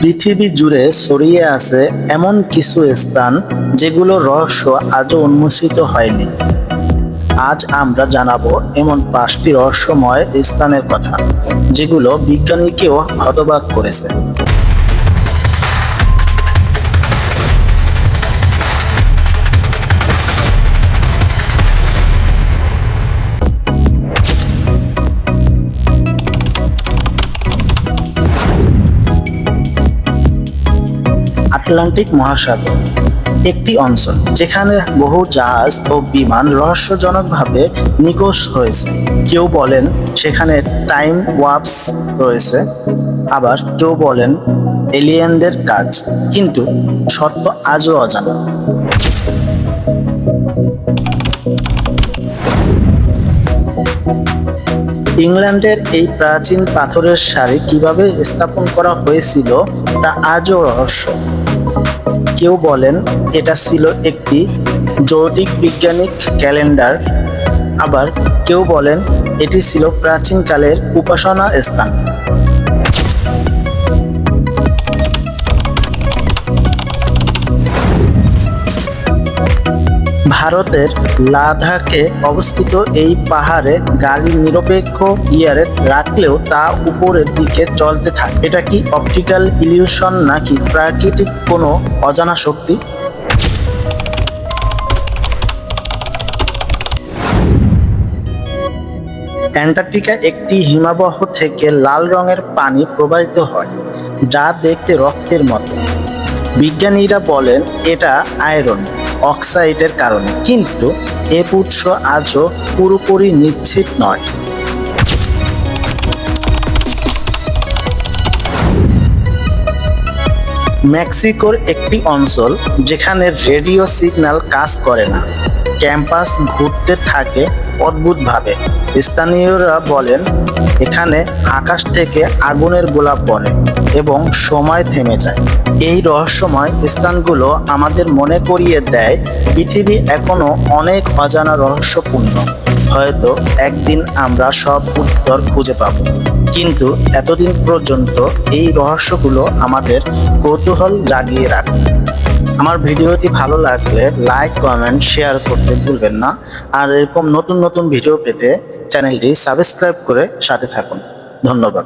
পৃথিবী জুড়ে ছড়িয়ে আছে এমন কিছু স্থান যেগুলো রহস্য আজও উন্মোচিত হয়নি। আজ আমরা জানাব এমন পাঁচটি রহস্যময় স্থানের কথা, যেগুলো বিজ্ঞানীকেও হতবাক করেছে। আটলান্টিক মহাসাগর, একটি অঞ্চল যেখানে বহু জাহাজ ও বিমান রহস্যজনকভাবে নিখোঁজ হয়েছে। কেউ বলেন সেখানে টাইম ওয়াপস রয়েছে, আবার কেউ বলেন এলিয়েনদের কাজ, কিন্তু সত্য আজও অজানা। ইংল্যান্ডের এই প্রাচীন পাথরের সারি কীভাবে স্থাপন করা হয়েছিল তা আজও রহস্য। কেউ বলেন এটা ছিল একটি জ্যোতিক বিজ্ঞানিক ক্যালেন্ডার, আবার কেউ বলেন এটি ছিল প্রাচীনকালের উপাসনা স্থান। ভারতের লাদাখে অবস্থিত এই পাহাড়ে গাড়ি নিরপেক্ষ গিয়ারে রাখলেও তা উপরের দিকে চলতে থাকে। এটা কি অপটিক্যাল ইলিউশন নাকি প্রাকৃতিক কোনো অজানা শক্তি? অ্যান্টার্কটিকা একটি হিমাবহ থেকে লাল রঙের পানি প্রবাহিত হয়, যা দেখতে রক্তের মতো। বিজ্ঞানীরা বলেন এটা আয়রন। অক্সাইডের কারণে। কিন্তু এ উৎস আজও পুরোপুরি নিশ্চিত নয়। মেক্সিকোর একটি অঞ্চল যেখানে রেডিও সিগন্যাল কাজ করে না। ক্যাম্পাস ঘুরতে থাকে অদ্ভুতভাবে। স্থানীয়রা বলেন, এখানে আকাশ থেকে আগুনের গোলাপ পড়ে এবং সময় থেমে যায়। এই রহস্যময় স্থানগুলো আমাদের মনে করিয়ে দেয়, পৃথিবী এখনও অনেক অজানা রহস্যপূর্ণ। হয়তো একদিন আমরা সব উত্তর খুঁজে পাব। কিন্তু এতদিন পর্যন্ত এই রহস্যগুলো আমাদের কৌতূহল জাগিয়ে রাখে। আমার ভিডিওটি ভালো লাগলে লাইক, কমেন্ট, শেয়ার করতে ভুলবেন না। আর এরকম নতুন নতুন ভিডিও পেতে চ্যানেলটি সাবস্ক্রাইব করে সাথে থাকুন। ধন্যবাদ।